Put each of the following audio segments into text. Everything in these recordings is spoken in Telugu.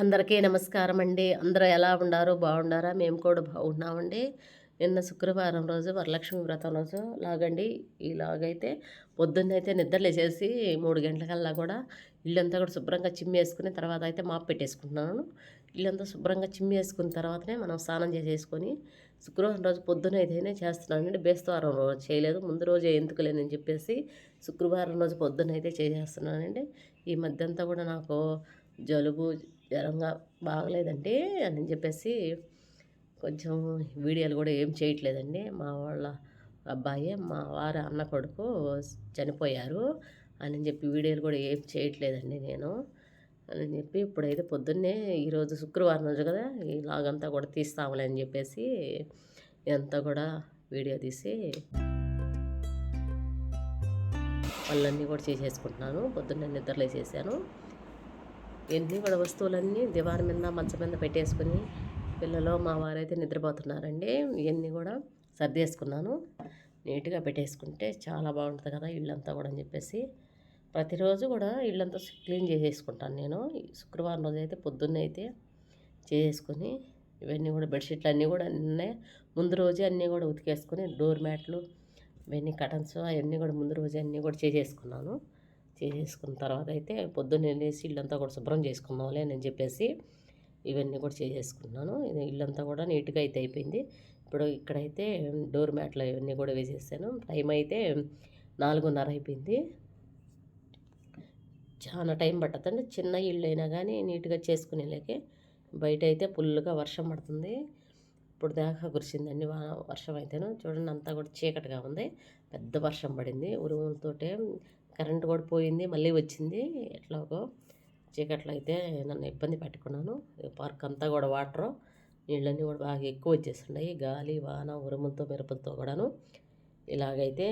అందరికీ నమస్కారం అండి. అందరూ ఎలా ఉన్నారు బాగుండారా? మేము కూడా బాగున్నామండి. నిన్న శుక్రవారం రోజు వరలక్ష్మి వ్రతం రోజు లాగండి. ఇలాగైతే పొద్దున్నైతే నిద్రలేసేసి మూడు గంటలకల్లా కూడా ఇల్లంతా కూడా శుభ్రంగా చిమ్మేసుకుని తర్వాత అయితే మాప్ పెట్టేసుకుంటున్నాను. ఇల్లంతా శుభ్రంగా చిమ్మేసుకున్న తర్వాతనే మనం స్నానం చేసేసుకొని శుక్రవారం రోజు పొద్దున అయితేనే చేస్తున్నానండి బేస్తవారం రోజు చేయలేదు. ముందు రోజే ఎందుకు లేనని చెప్పేసి శుక్రవారం రోజు పొద్దున అయితే చేసేస్తున్నానండి. ఈ మధ్య అంతా కూడా నాకు జలుబు జ్వరంగా బాగలేదంటే అని చెప్పేసి కొంచెం వీడియోలు కూడా ఏం చేయట్లేదండి. మా వాళ్ళ అబ్బాయి మా వారి అన్న కొడుకు చనిపోయారు అని చెప్పి వీడియోలు కూడా ఏం చేయట్లేదండి నేను అని చెప్పి ఇప్పుడైతే పొద్దున్నే ఈరోజు శుక్రవారం రోజు కదా ఈ లాగంతా కూడా తీస్తాములే అని చెప్పేసి ఇదంతా కూడా వీడియో తీసి పళ్ళన్నీ కూడా చేసేసుకుంటున్నాను. పొద్దున్నే నిద్రలేసేసాను. ఎన్ని కూడా వస్తువులన్నీ దివాన్ మీద మంచం మీద పెట్టేసుకుని పిల్లలు మా వారైతే నిద్రపోతున్నారండి. ఇవన్నీ కూడా సర్దేసుకున్నాను. నీట్గా పెట్టేసుకుంటే చాలా బాగుంటుంది కదా ఇల్లంతా కూడా అని చెప్పేసి. ప్రతిరోజు కూడా ఇల్లంతా క్లీన్ చేసేసుకుంటాను నేను. శుక్రవారం రోజు అయితే పొద్దున్నే అయితే చేసేసుకొని ఇవన్నీ కూడా బెడ్షీట్లు అన్నీ కూడా అన్నీ ముందు రోజే అన్నీ కూడా ఉతికేసుకొని డోర్ మ్యాట్లు ఇవన్నీ కటన్స్ అవన్నీ కూడా ముందు రోజే అన్నీ కూడా చేసేసుకున్నాను. చేసేసుకున్న తర్వాత అయితే పొద్దున్నేసి లేచి ఇల్లంతా కూడా శుభ్రం చేసుకుందాంలే అని చెప్పేసి ఇవన్నీ కూడా చేసేసుకున్నాను. ఇది ఇల్లంతా కూడా నీట్గా అయితే అయిపోయింది. ఇప్పుడు ఇక్కడైతే డోర్ మ్యాట్లు ఇవన్నీ కూడా వేసేసాను. టైం అయితే నాలుగున్నర అయిపోయింది. చాలా టైం పట్టదండి. చిన్న ఇల్లు అయినా కానీ నీట్గా చేసుకునేలాగే బయట అయితే ఫుల్గా వర్షం పడుతుంది. ఇప్పుడు దాకా కురిసిందండి వర్షం అయితేను చూడండి అంతా కూడా చీకటిగా ఉంది. పెద్ద వర్షం పడింది. ఉరుములతోటే కరెంట్ కూడా పోయింది మళ్ళీ వచ్చింది. ఎట్లాగో చీకట్లో అయితే నన్ను ఇబ్బంది పెట్టుకున్నాను. పార్క్ అంతా కూడా వాటరు నీళ్ళన్నీ కూడా బాగా ఎక్కువ వచ్చేస్తున్నాయి గాలి వాన ఉరుములతో మిరపలతో కూడాను ఇలాగైతే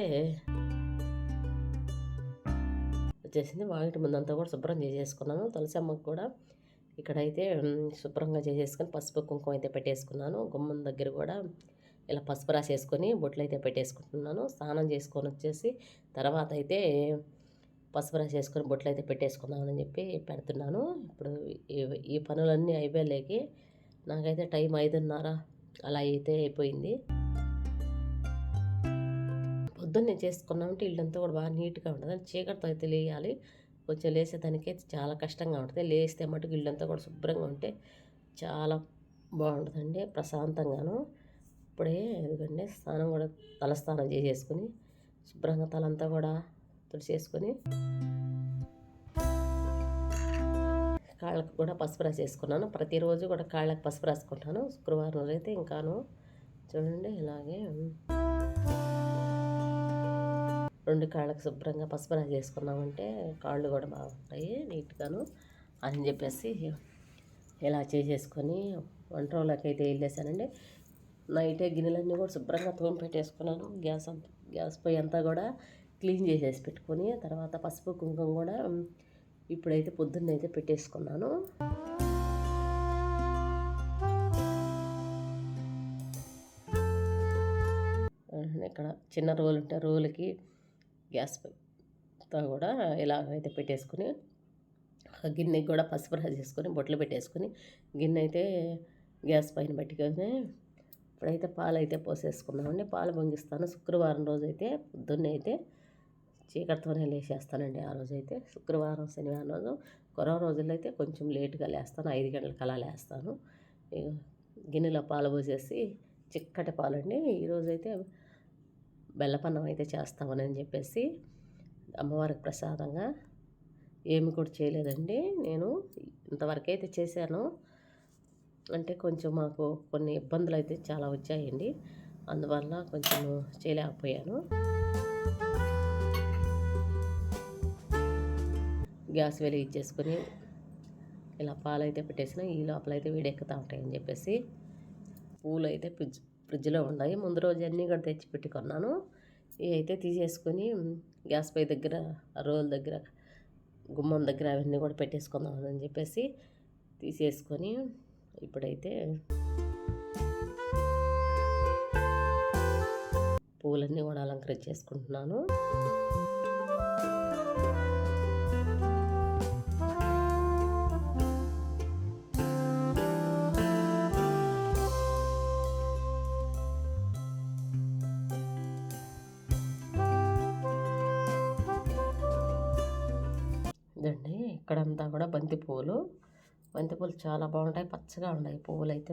వచ్చేసింది. వాకిటి ముందంతా కూడా శుభ్రం చేసేసుకున్నాను. తులసి అమ్మకు కూడా ఇక్కడైతే శుభ్రంగా చేసేసుకొని పసుపు కుంకుమ అయితే పెట్టేసుకున్నాను. గుమ్మం దగ్గర కూడా ఇలా పసుపు రాసేసుకొని బొట్లు అయితే పెట్టేసుకుంటున్నాను. స్నానం చేసుకొని వచ్చేసి తర్వాత అయితే పసుపు రాసేసుకొని బొట్లు అయితే పెట్టేసుకుందామని చెప్పి పెడుతున్నాను. ఇప్పుడు ఈ పనులన్నీ అయిపోయలేకి నాకైతే టైం ఐదున్నర అలా అయితే అయిపోయింది. పొద్దున్నే చేసుకున్నామంటే ఇల్లంతా కూడా బాగా నీట్గా ఉంటుంది. చీకటితో అయితే లేయాలి. కొంచెం లేసేదానికి చాలా కష్టంగా ఉంటుంది. లేస్తే మటుకు ఇల్లంతా కూడా శుభ్రంగా ఉంటే చాలా బాగుంటుందండి ప్రశాంతంగాను. ఇప్పుడే ఎందుకంటే స్నానం కూడా తలస్నానం చేసేసుకుని శుభ్రంగా తలంతా కూడా తుడిచేసుకొని కాళ్ళకు కూడా పసుపు రాసేసుకున్నాను ప్రతిరోజు కూడా కాళ్ళకు పసుపు రాసుకుంటాను. శుక్రవారం రోజు అయితే ఇంకాను చూడండి ఇలాగే రెండు కాళ్ళకు శుభ్రంగా పసుపు రాసేసుకున్నామంటే కాళ్ళు కూడా బాగుంటాయి నీట్గాను అని చెప్పేసి ఇలా చేసేసుకొని వంట అయితే వెళ్ళేసానండి నైటే గిన్నెలన్నీ కూడా శుభ్రంగా తోమి పెట్టేసుకున్నాను గ్యాస్ అంతా గ్యాస్ పొయ్యి అంతా కూడా క్లీన్ చేసేసి పెట్టుకొని తర్వాత పసుపు కుంకుమ కూడా ఇప్పుడైతే పొద్దున్న అయితే పెట్టేసుకున్నాను. ఇక్కడ చిన్న రోలు ఉంటే రోలుకి గ్యాస్తో కూడా ఇలాగైతే పెట్టేసుకుని గిన్నెకి కూడా పసుపు రాసేసుకొని బొట్లు పెట్టేసుకొని గిన్నె అయితే గ్యాస్ పైన పెట్టుకొని ఇప్పుడైతే పాలు అయితే పోసేసుకున్నామండి. పాలు పొంగిస్తాను. శుక్రవారం రోజు అయితే పొద్దున్నే అయితే చీకటితోనే లేచేస్తానండి ఆ రోజు అయితే శుక్రవారం శనివారం రోజు. కొరవ రోజుల్లో అయితే కొంచెం లేటుగా లేస్తాను. ఐదు గంటలకు అలా లేస్తాను గిన్నెలో పాలు పోసేసి చిక్కటి పాలండి. ఈరోజైతే అయితే బెల్లపన్నం అయితే చేస్తామని చెప్పేసి అమ్మవారికి ప్రసాదంగా ఏమి కూడా చేయలేదండి. నేను ఇంతవరకు అయితే చేశాను. అంటే కొంచెం మాకు కొన్ని ఇబ్బందులు అయితే చాలా వచ్చాయండి. అందువల్ల కొంచెం చేయలేకపోయాను. గ్యాస్ వెలిగించేసుకొని ఇలా పాలు అయితే పెట్టేసిన ఈ లోపల అయితే వేడెక్కుతూ ఉంటాయని చెప్పేసి పూలు అయితే ఫ్రిడ్జ్ ఫ్రిడ్జ్లో ఉన్నాయి. ముందు రోజు అన్నీ కూడా తెచ్చి పెట్టుకున్నాను. ఇవి అయితే తీసేసుకొని గ్యాస్ పై దగ్గర రోల్ దగ్గర గుమ్మం దగ్గర అవన్నీ కూడా పెట్టేసుకుందాం అని చెప్పేసి తీసేసుకొని ఇప్పుడైతే పూలన్నీ కూడా అలంకరించేసుకుంటున్నాను. ఇక్కడంతా కూడా బంతి పువ్వులు. బంతి పువ్వులు చాలా బాగుంటాయి. పచ్చగా ఉన్నాయి పువ్వులు అయితే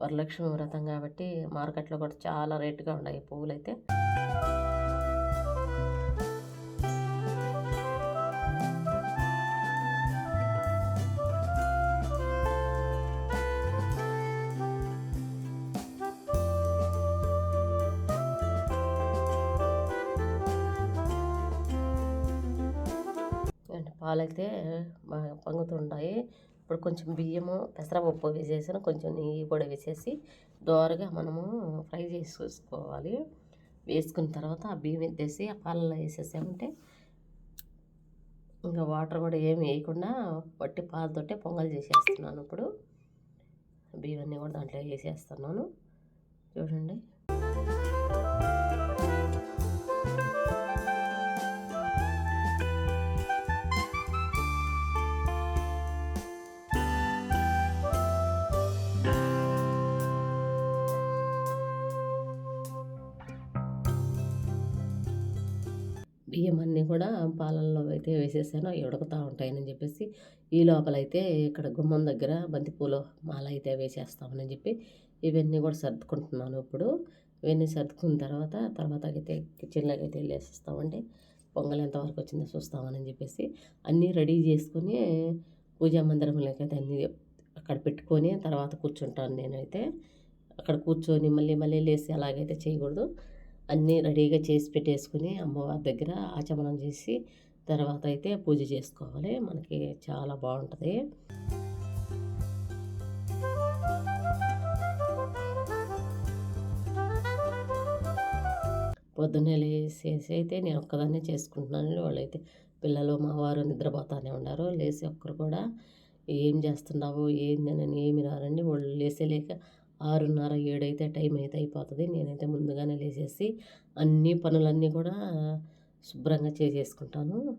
వరలక్ష్మి వ్రతం కాబట్టి మార్కెట్లో కూడా చాలా రేటుగా ఉన్నాయి పువ్వులు అయితే పాలైతే బాగా పొంగుతుంటాయి ఇప్పుడు కొంచెం బియ్యము పెసరపప్పు వేసేసాను. కొంచెం నెయ్యి కూడా వేసేసి దోరగా మనము ఫ్రై చేసుకోవాలి. వేసుకున్న తర్వాత ఆ బియ్యం ఎత్తేసి ఆ పాలలో వేసేసామంటే ఇంకా వాటర్ కూడా ఏమి వేయకుండా పట్టి పాలతోటే పొంగల్ చేసేస్తున్నాను ఇప్పుడు. బియ్యం అన్నీ కూడా దాంట్లో వేసేస్తున్నాను. చూడండి. బియ్యం అన్నీ కూడా పాలల్లో అయితే వేసేసాను. అవి ఉడుకుతూ ఉంటాయని చెప్పేసి ఈ లోపలైతే ఇక్కడ గుమ్మం దగ్గర బంతిపూలు మాల అయితే వేసేస్తామని చెప్పి ఇవన్నీ కూడా సర్దుకుంటున్నాను ఇప్పుడు. ఇవన్నీ సర్దుకున్న తర్వాత తర్వాత అయితే కిచెన్లోకి అయితే వెళ్ళేసేస్తామండి. పొంగల్ ఎంతవరకు వచ్చిందో చూస్తామని చెప్పేసి అన్నీ రెడీ చేసుకొని పూజా మందిరంలోకి అయితే అన్నీ అక్కడ పెట్టుకొని తర్వాత కూర్చుంటాను నేనైతే. అక్కడ కూర్చొని మళ్ళీ మళ్ళీ లేచి అలాగైతే చేయకూడదు. అన్నీ రెడీగా చేసి పెట్టేసుకుని అమ్మవారి దగ్గర ఆచమనం చేసి తర్వాత అయితే పూజ చేసుకోవాలి. మనకి చాలా బాగుంటుంది. పొద్దున్నే లేసేసి అయితే నేను ఒక్కదాన్నే చేసుకుంటున్నాను. వాళ్ళైతే పిల్లలు మా వారు నిద్రపోతానే ఉన్నారు. లేచి ఒక్కరు కూడా ఏం చేస్తున్నావు? ఏందని ఏమి రారండి వాళ్ళు లేసేలేక ఆరున్నర ఏడైతే టైం అయితే అయిపోతుంది. నేనైతే ముందుగానే లేచేసి అన్ని పనులన్నీ కూడా శుభ్రంగా చేసేసుకుంటాను.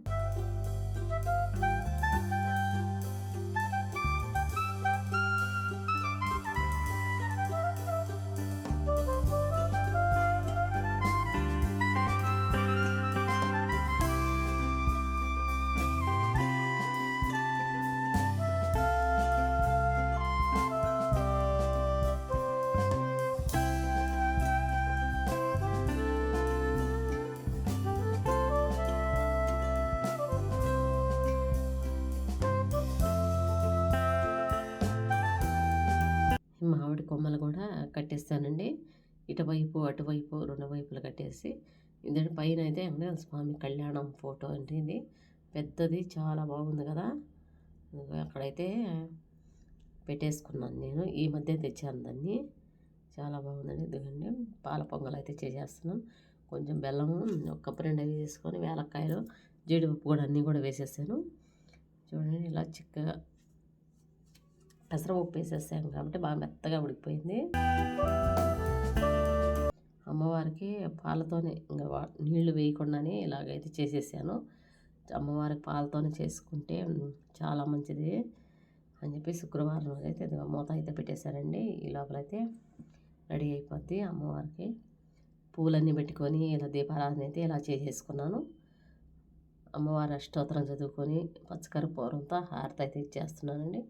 మామిడి కొమ్మలు కూడా కట్టేస్తానండి. ఇటువైపు అటువైపు రెండు వైపులు కట్టేసి ఇద్దరు పైన అయితే వెంకటేశ్వర స్వామి కళ్యాణం ఫోటో అంటే ఇది. పెద్దది చాలా బాగుంది కదా. అక్కడైతే పెట్టేసుకున్నాను నేను. ఈ మధ్య తెచ్చాను దాన్ని. చాలా బాగుందండి. ఎందుకంటే పాల పొంగల్ అయితే చేసేస్తున్నాం. కొంచెం బెల్లము ఒక్క రెండు అవి వేసుకొని వేలక్కాయలు జీడిపప్పు కూడా అన్నీ కూడా వేసేసాను. చూడండి ఇలా చిక్కగా పెసరపప్పు వేసేసాం కాబట్టి బాగా మెత్తగా ఉడికిపోయింది. అమ్మవారికి పాలతోనే ఇంకా నీళ్ళు వేయకుండానే ఇలాగైతే చేసేసాను. అమ్మవారికి పాలతోనే చేసుకుంటే చాలా మంచిది అని చెప్పి శుక్రవారం రోజు అయితే మూత అయితే పెట్టేశారండి. ఈ లోపలైతే రెడీ అయిపోద్ది అమ్మవారికి. పూలన్నీ పెట్టుకొని ఇలా దీపారాధన అయితే ఇలా చేసేసుకున్నాను. అమ్మవారి అష్టోత్తరం చదువుకొని పచ్చకర్పూరంతో హారతి అయితే ఇచ్చేస్తున్నానండి.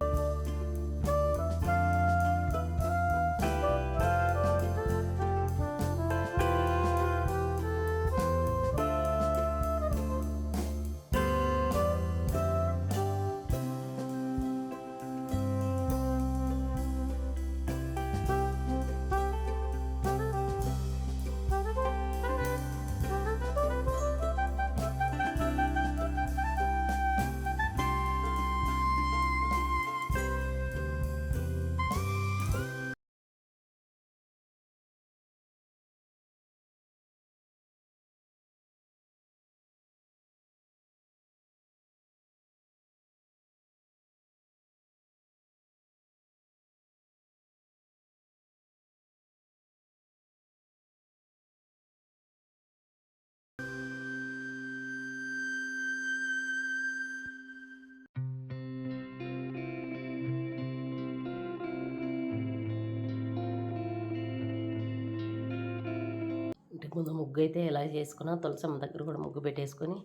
ముందు ముగ్గు అయితే ఎలా చేసుకున్నా తులసమ్మ దగ్గర కూడా ముగ్గు పెట్టేసుకొని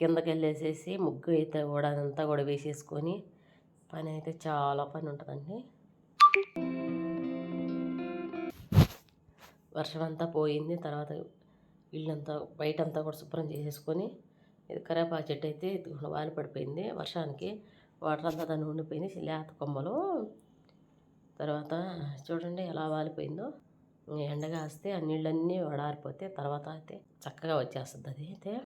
కిందకి వెళ్ళేసేసి ముగ్గు అయితే కూడా అదంతా కూడా వేసేసుకొని పని అయితే చాలా పని ఉంటుందండి. వర్షం అంతా పోయింది తర్వాత ఇల్లంతా బయటంతా కూడా శుభ్రం చేసేసుకొని ఇది కరేపా చెట్టు అయితే వాలి పడిపోయింది. వర్షానికి వాటర్ అంతా దాన్ని ఉండిపోయింది లేత కొమ్మలు. తర్వాత చూడండి ఎలా వాలిపోయిందో. ఎండగా వస్తే ఆ నీళ్ళన్నీ వడారిపోతే తర్వాత అయితే చక్కగా వచ్చేస్తుంది. అది అయితే